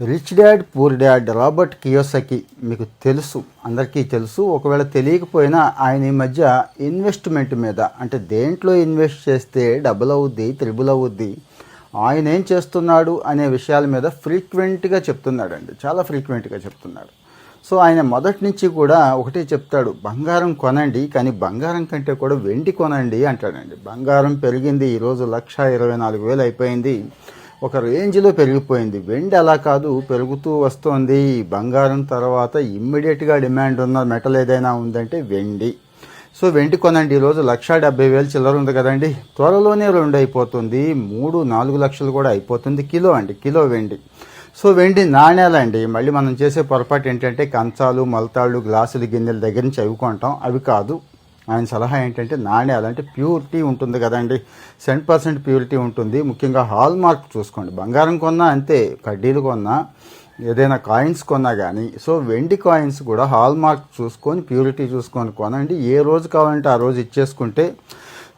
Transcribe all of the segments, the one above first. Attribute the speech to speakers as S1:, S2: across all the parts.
S1: Rich dad poor dad Robert Kiyosaki మీకు తెలుసు అందరికీ తెలుసు. ఒకవేళ తెలియకపోయినా ఆయన ఈ మధ్య ఇన్వెస్ట్మెంట్ మీద అంటే దేంట్లో ఇన్వెస్ట్ చేస్తే డబుల్ అవుద్ది త్రిబుల్ అవుద్ది ఆయన ఏం చేస్తున్నాడు అనే విషయాల మీద ఫ్రీక్వెంట్గా చెప్తున్నాడండి చాలా ఫ్రీక్వెంట్గా చెప్తున్నాడు. సో ఆయన మొదటి నుంచి కూడా ఒకటే చెప్తాడు బంగారం కొనండి కానీ బంగారం కంటే కూడా వెండి కొనండి అంటాడండి. బంగారం పెరిగింది ఈరోజు లక్ష ఇరవై నాలుగు వేలు అయిపోయింది ఒక రేంజ్లో పెరిగిపోయింది. వెండి అలా కాదు పెరుగుతూ వస్తోంది. బంగారం తర్వాత ఇమ్మీడియట్గా డిమాండ్ ఉన్న మెటల్ ఏదైనా ఉందంటే వెండి. సో వెండి కొనండి. ఈరోజు లక్ష డెబ్బై వేలు చిల్లర ఉంది కదండి. త్వరలోనే రెండు అయిపోతుంది. మూడు నాలుగు లక్షలు కూడా అయిపోతుంది. కిలో అండి కిలో వెండి. సో వెండి నాణ్యాలండి మళ్ళీ మనం చేసే పొరపాటు ఏంటంటే కంచాలు మలతాళ్ళు గ్లాసులు గిన్నెల దగ్గర నుంచి అవి కొంటాం. అవి కాదు. ఆయన సలహా ఏంటంటే నాణ్యాలు అంటే ప్యూరిటీ ఉంటుంది కదండి. సెవెన్ పర్సెంట్ ప్యూరిటీ ఉంటుంది. ముఖ్యంగా హాల్ మార్క్ చూసుకోండి. బంగారం కొన్నా అంతే కడ్డీలు కొన్నా ఏదైనా కాయిన్స్ కొన్నా కానీ సో వెండి కాయిన్స్ కూడా హాల్ మార్క్ చూసుకొని ప్యూరిటీ చూసుకొని కొనండి. ఏ రోజు కావాలంటే ఆ రోజు ఇచ్చేసుకుంటే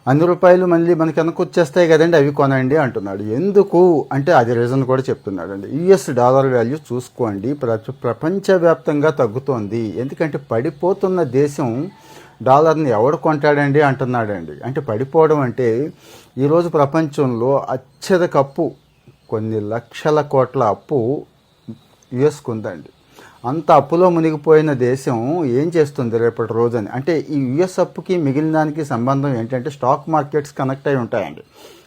S1: అన్ని రూపాయలు మళ్ళీ మనకి వెనక్కి వచ్చేస్తాయి కదండి అవి కొనండి అంటున్నాడు. ఎందుకు? అంటే అది రీజన్ కూడా చెప్తున్నాడు అండి యుఎస్ డాలర్ వాల్యూ చూసుకోండి. ప్ర ప్రపంచవ్యాప్తంగా తగ్గుతోంది. ఎందుకంటే పడిపోతున్న దేశం డాలర్ని ఎవడు కొంటాడండి అంటున్నాడండి. అంటే పడిపోవడం అంటే ఈరోజు ప్రపంచంలో అత్యధిక అప్పు కొన్ని లక్షల కోట్ల అప్పు యుఎస్కు ఉందండి. అంత అప్పులో మునిగిపోయిన దేశం ఏం చేస్తుంది రేపటి రోజని? అంటే ఈ యుఎస్ అప్పుకి మిగిలిన దానికి సంబంధం ఏంటంటే స్టాక్ మార్కెట్స్ కనెక్ట్ అయి ఉంటాయండి.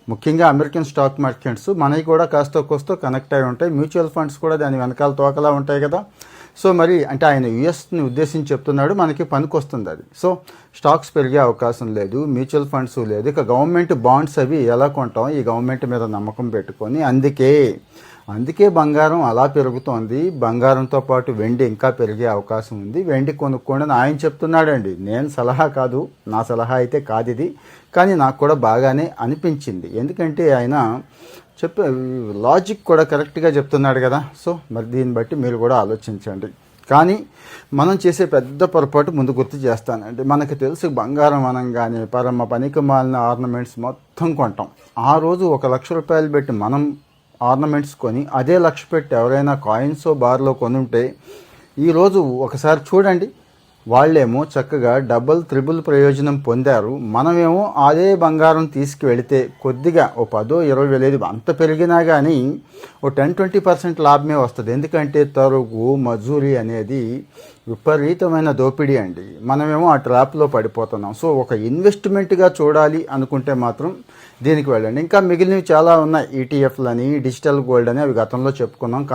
S1: ముఖ్యంగా అమెరికన్ స్టాక్ మార్కెట్స్ మనవి కూడా కాస్త కోస్తో కనెక్ట్ అయి ఉంటాయి. మ్యూచువల్ ఫండ్స్ కూడా దాని వెనకాల తోకలా ఉంటాయి కదా. సో మరి అంటే ఆయన యుఎస్ని ఉద్దేశించి చెప్తున్నాడు మనకి పనికొస్తుంది అది. సో స్టాక్స్ పెరిగే అవకాశం లేదు మ్యూచువల్ ఫండ్స్ లేదు ఇక గవర్నమెంట్ బాండ్స్ అవి ఎలా కొంటాం? ఈ గవర్నమెంట్ మీద నమ్మకం పెట్టుకొని అందుకే అందుకే బంగారం అలా పెరుగుతోంది. బంగారంతో పాటు వెండి ఇంకా పెరిగే అవకాశం ఉంది. వెండి కొనుక్కోండి అని ఆయన చెప్తున్నాడండి. నేను సలహా కాదు నా సలహా అయితే కాదు ఇది. కానీ నాకు కూడా బాగానే అనిపించింది. ఎందుకంటే ఆయన చెప్పే లాజిక్ కూడా కరెక్ట్గా చెప్తున్నాడు కదా. సో మరి దీన్ని బట్టి మీరు కూడా ఆలోచించండి. కానీ మనం చేసే పెద్ద పొరపాటు ముందు గుర్తు చేస్తానండి మనకు తెలుసు బంగారం అనగానే పరమ పనికి మాలిన ఆర్నమెంట్స్ మొత్తం కొంటాం. ఆ రోజు ఒక లక్ష రూపాయలు పెట్టి మనం ఆర్నమెంట్స్ కొని అదే లక్ష పెట్టి ఎవరైనా కాయిన్స్ బార్లో కొనుంటే ఈరోజు ఒకసారి చూడండి. వాళ్ళేమో చక్కగా డబుల్ త్రిబుల్ ప్రయోజనం పొందారు. మనమేమో అదే బంగారం తీసుకువెళితే కొద్దిగా ఓ పదో ఇరవై వేలేదు అంత పెరిగినా కానీ ఓ టెన్ ట్వంటీ పర్సెంట్ లాభమే వస్తుంది. ఎందుకంటే తరుగు మజూరి అనేది విపరీతమైన దోపిడీ అండి. మనమేమో ఆ ట్రాప్లో పడిపోతున్నాం. సో ఒక ఇన్వెస్ట్మెంట్గా చూడాలి అనుకుంటే మాత్రం దీనికి వెళ్ళండి. ఇంకా మిగిలినవి చాలా ఉన్నాయి. ఈటీఎఫ్లని డిజిటల్ గోల్డ్ అని అవి గతంలో చెప్పుకున్నాం.